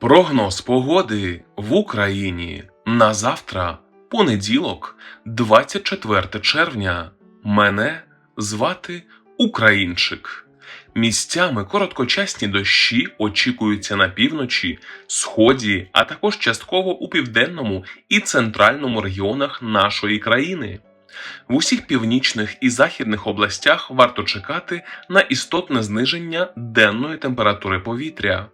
Прогноз погоди в Україні на завтра, понеділок, 24 червня. Мене звати Українчик. Місцями короткочасні дощі очікуються на півночі, сході, а також частково у південному і центральному регіонах нашої країни. В усіх північних і західних областях варто чекати на істотне зниження денної температури повітря.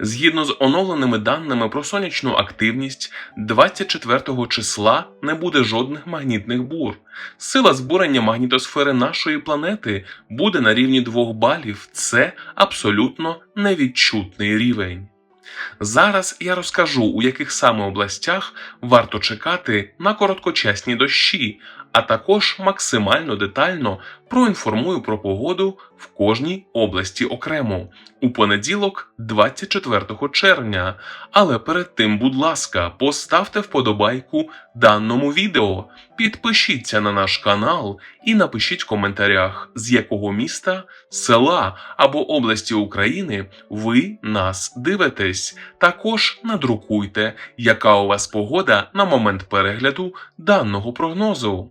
Згідно з оновленими даними про сонячну активність, 24 числа не буде жодних магнітних бур. Сила збурення магнітосфери нашої планети буде на рівні 2 балів. Це абсолютно невідчутний рівень. Зараз я розкажу, у яких саме областях варто чекати на короткочасні дощі, а також максимально детально проінформую про погоду в кожній області окремо у понеділок, 24 червня. Але перед тим, будь ласка, поставте вподобайку даному відео, підпишіться на наш канал і напишіть в коментарях, з якого міста, села або області України ви нас дивитесь. Також надрукуйте, яка у вас погода на момент перегляду даного прогнозу.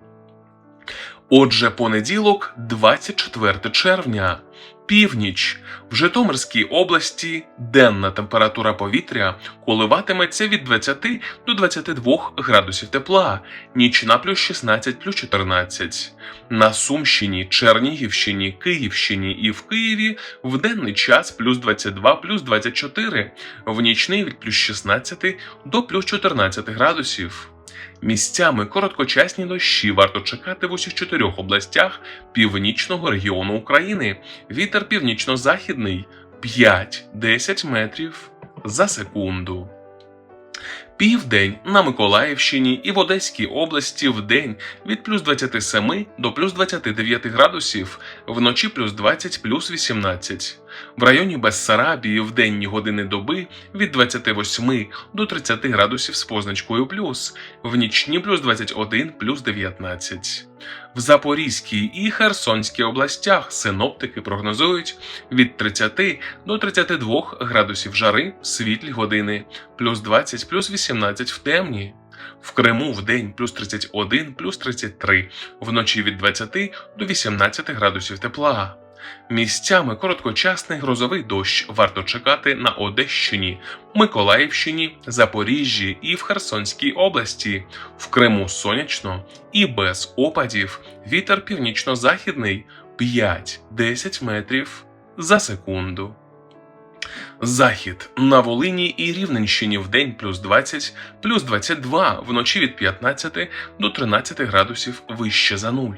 Отже, понеділок, 24 червня, північ. В Житомирській області денна температура повітря коливатиметься від 20 до 22 градусів тепла, нічна плюс 16 плюс 14. На Сумщині, Чернігівщині, Київщині і в Києві в денний час плюс 22 плюс 24, в нічний від плюс 16 до плюс 14 градусів. Місцями короткочасні дощі варто чекати в усіх чотирьох областях північного регіону України. Вітер північно-західний 5-10 метрів за секунду. Південь на Миколаївщині і в Одеській області в день від плюс 27 до плюс 29 градусів, вночі плюс 20 плюс 18. В районі Бессарабії в денні години доби від 28 до 30 градусів з позначкою плюс, в нічні плюс 21 плюс 19. В Запорізькій і Херсонській областях синоптики прогнозують від 30 до 32 градусів жари в світлі години, плюс 20 плюс 18 в темні. В Криму в день плюс 31 плюс 33, вночі від 20 до 18 градусів тепла. Місцями короткочасний грозовий дощ варто чекати на Одещині, Миколаївщині, Запоріжжі і в Херсонській області, в Криму сонячно і без опадів. Вітер північно-західний 5-10 метрів за секунду. Захід на Волині і Рівненщині в день плюс 20, плюс 22, вночі від 15 до 13 градусів вище за нуль.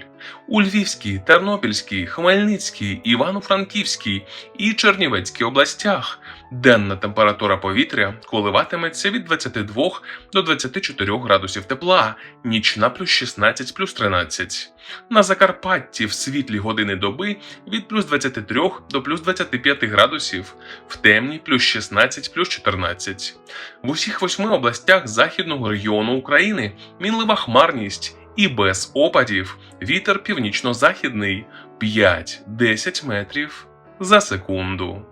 У Львівській, Тернопільській, Хмельницькій, Івано-Франківській і Чернівецькій областях денна температура повітря коливатиметься від 22 до 24 градусів тепла, нічна плюс 16 плюс 13. На Закарпатті в світлі години доби від плюс 23 до плюс 25 градусів, в темні плюс 16 плюс 14. В усіх восьми областях західного регіону України мінлива хмарність і без опадів вітер північно-західний 5-10 метрів за секунду.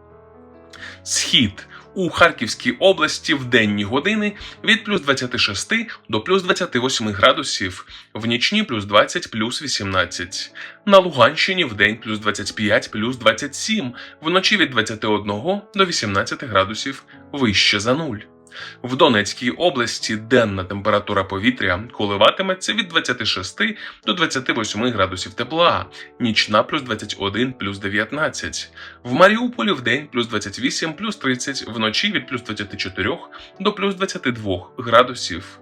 Схід у Харківській області в денні години від плюс 26 до плюс 28 градусів, в нічні плюс 20 плюс 18. На Луганщині в день плюс 25 плюс 27, вночі від 21 до 18 градусів вище за нуль. В Донецькій області денна температура повітря коливатиметься від 26 до 28 градусів тепла, нічна плюс 21 плюс 19. В Маріуполі в день плюс 28 плюс 30, вночі від плюс 24 до плюс 22 градусів.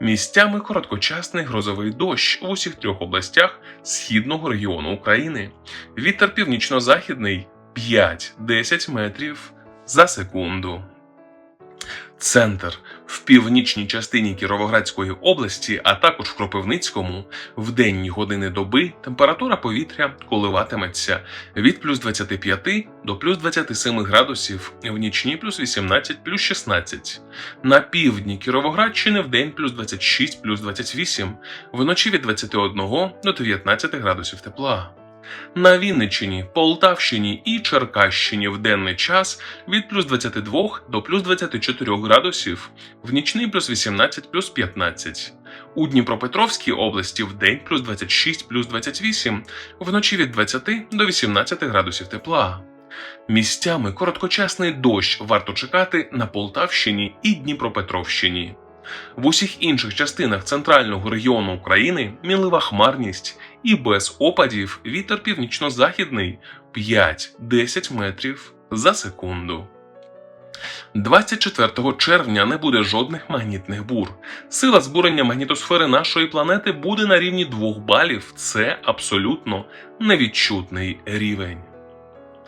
Місцями короткочасний грозовий дощ в усіх трьох областях східного регіону України. Вітер північно-західний 5-10 метрів за секунду. Центр в північній частині Кіровоградської області, а також в Кропивницькому, в денні години доби температура повітря коливатиметься від плюс 25 до плюс 27 градусів, в нічні плюс 18 плюс 16. На півдні Кіровоградщини в день плюс 26 плюс 28, вночі від 21 до 19 градусів тепла. На Вінниччині, Полтавщині і Черкащині в денний час від плюс 22 до плюс 24 градусів, в нічний плюс 18 плюс 15. У Дніпропетровській області в день плюс 26 плюс 28, вночі від 20 до 18 градусів тепла. Місцями короткочасний дощ варто чекати на Полтавщині і Дніпропетровщині. В усіх інших частинах центрального регіону України мінлива хмарність і без опадів вітер північно-західний 5-10 метрів за секунду. 24 червня не буде жодних магнітних бур. Сила збурення магнітосфери нашої планети буде на рівні 2 балів. Це абсолютно невідчутний рівень.